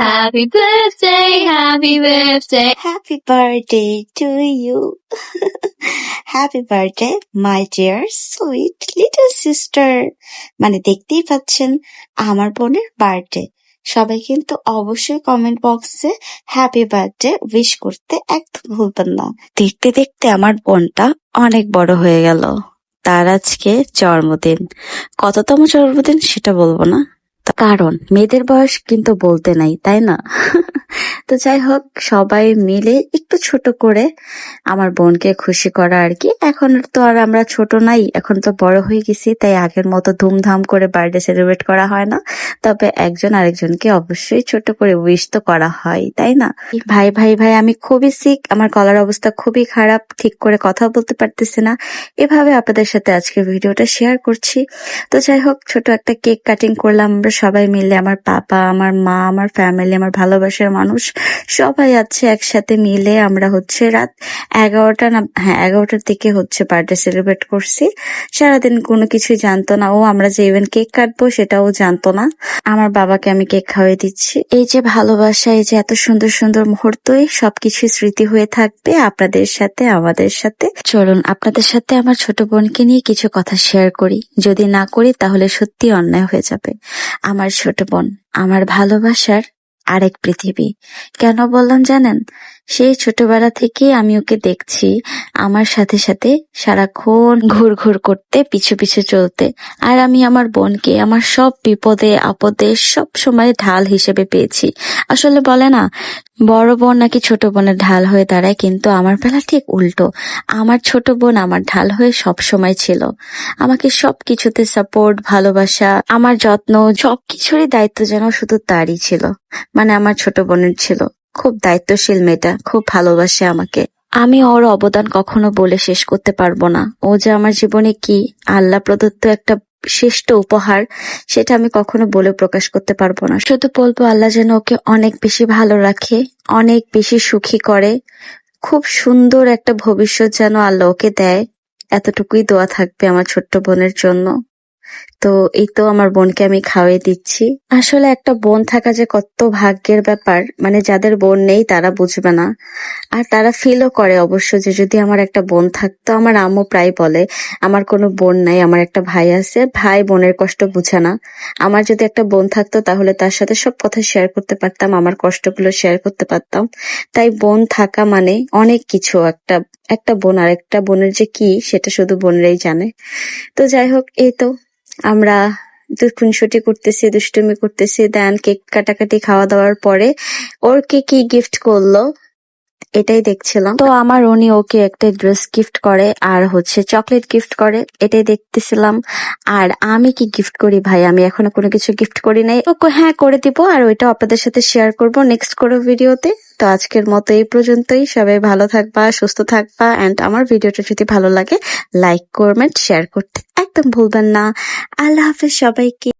Happy birthday, happy birthday. Happy birthday to you happy birthday my dear sweet little sister মানে দেখতেই পাচ্ছেন আমার বোনের বার্থডে সবাই কিন্তু অবশ্যই কমেন্ট বক্সে হ্যাপি বার্থডে উইশ করতে একদম ভুলবেন না। দেখতে দেখতে আমার বোনটা অনেক বড় হয়ে গেল। তার আজকে জন্মদিন। কততম জন্মদিন সেটা বলব না। কারণ? মেয়েদের বয়স কিন্তু বলতে নাই তাই না? তো যাই হোক সবাই মিলে একটু ছোট করে আমার বোনকে খুশি করা আর কি। এখন তো আর আমরা ছোট নাই, এখন তো বড় হয়ে গেছি, তাই আগের মতো ধুমধাম করে বার্থডে সেলিব্রেট করা হয় না। তবে একজন আরেকজনকে অবশ্যই ছোট করে উইশ তো করা হয়, তাই না? ভাই ভাই ভাই, আমি খুবই সিক আমার গলার অবস্থা খুবই খারাপ, ঠিক করে কথা বলতে পারতেছি না। এভাবে আপনাদের সাথে আজকে ভিডিওটা শেয়ার করছি। তো যাই হোক ছোট একটা কেক কাটিং করলাম আমরা সবাই মিলে, আমার পাপা, আমার মা, আমার ফ্যামিলি আমার ভালোবাসার মানুষ। সবাই আছে একসাথে মিলে আমরা হচ্ছে রাত এগারোটা না হ্যাঁ এগারোটার দিকে হচ্ছে বার্থডে সেলিব্রেট করছি। সারাদিন কোনো কিছুই জানতো না। ও, আমরা যে ইভেন কেক কাটবো সেটাও জানতো না। আমার বাবাকে আমি কেক খাওয়াই দিচ্ছি। এই যে ভালোবাসা, এই যে এত সুন্দর সুন্দর মুহূর্তই সবকিছু স্মৃতি হয়ে থাকবে আপনাদের সাথে, আমাদের সাথে। চলুন, আপনাদের সাথে আমার ছোট বোনকে নিয়ে কিছু কথা শেয়ার করি। যদি না করি তাহলে সত্যি অন্যায় হয়ে যাবে। আমার ছোট বোন, আমার ভালোবাসার আরেক পৃথিবী। কেন বললাম জানেন? সেই ছোটবেলা থেকে আমি ওকে দেখছি। আমার সাথে সাথে সারাক্ষণ ঘুর ঘুর করতে, পিছু পিছু চলতে। আর আমি আমার বোনকে, আমার সব বিপদে, আপদে সব সময় ঢাল হিসেবে পেয়েছি। আসলে বলে না, বড় বোন নাকি ছোট বোনের ঢাল হয়ে দাঁড়ায়, কিন্তু আমার বেলা ঠিক উল্টো। আমার ছোট বোন আমার ঢাল হয়ে সব সময় ছিল। আমাকে সব কিছুতে সাপোর্ট ভালোবাসা, আমার যত্ন সব কিছুরই দায়িত্ব যেন শুধু তারই ছিল। মানে আমার ছোট বোনের ছিল। খুব দায়িত্বশীল মেয়েটা, খুব ভালোবাসে আমাকে। আমি ওর অবদান কখনো বলে শেষ করতে পারব না। ও যে আমার জীবনে কি আল্লাহ প্রদত্ত একটা শ্রেষ্ঠ উপহার, সেটা আমি কখনো বলে প্রকাশ করতে পারব না। শুধু বলব, আল্লাহ যেন ওকে অনেক বেশি ভালো রাখে, অনেক বেশি সুখী করে। খুব সুন্দর একটা ভবিষ্যৎ যেন আল্লাহ ওকে দেয়। এতটুকুই দোয়া থাকবে আমার ছোট্ট বোনের জন্য। তো এই তো আমার বোনকে আমি খাওয়াই দিচ্ছি। আসলে একটা বোন থাকা যে কত ভাগ্যের ব্যাপার মানে যাদের বোন নেই তারা বুঝবে না। আর তারা ফিলও করে অবশ্য যে যদি আমার একটা বোন থাকতো, আমার আম্মু প্রায় বলে, আমার কোনো বোন নাই, আমার একটা ভাই আছে, ভাই বোনের কষ্ট বুঝে না। আমার যদি একটা বোন থাকতো তাহলে তার সাথে সব কথা শেয়ার করতে পারতাম, আমার কষ্টগুলো শেয়ার করতে পারতাম। তাই বোন থাকা মানে অনেক কিছু, একটা একটা বোন আর একটা বোনের যে কি, সেটা শুধু বোনরাই জানে। তো যাই হোক, এই তো। আমরা খুনসুটি করতেছি, দুষ্টুমি করতেছি দেন কেক কাটাকাটি খাওয়া দাওয়ার পরে ওর কে কি গিফট করল? এটাই দেখছিলাম। তো আমার উনি ওকে একটা ড্রেস গিফট করে আর হচ্ছে চকলেট গিফট করে, এটাই দেখতেছিলাম। আর আমি কি গিফট করি ভাই? আমি এখনও কোনো কিছু গিফট করি নাই। ওকে হ্যাঁ করে দিব আর ওইটা আপনাদের সাথে শেয়ার করব নেক্সট কোনো ভিডিওতে তো আজকের মতো এই পর্যন্তই। সবাই ভালো থাকবা, সুস্থ থাকবা এন্ড আমার ভিডিওটা যদি ভালো লাগে লাইক করবেন শেয়ার করতে একদম ভুলবেন না। আল্লাহ হাফেজ সবাইকে।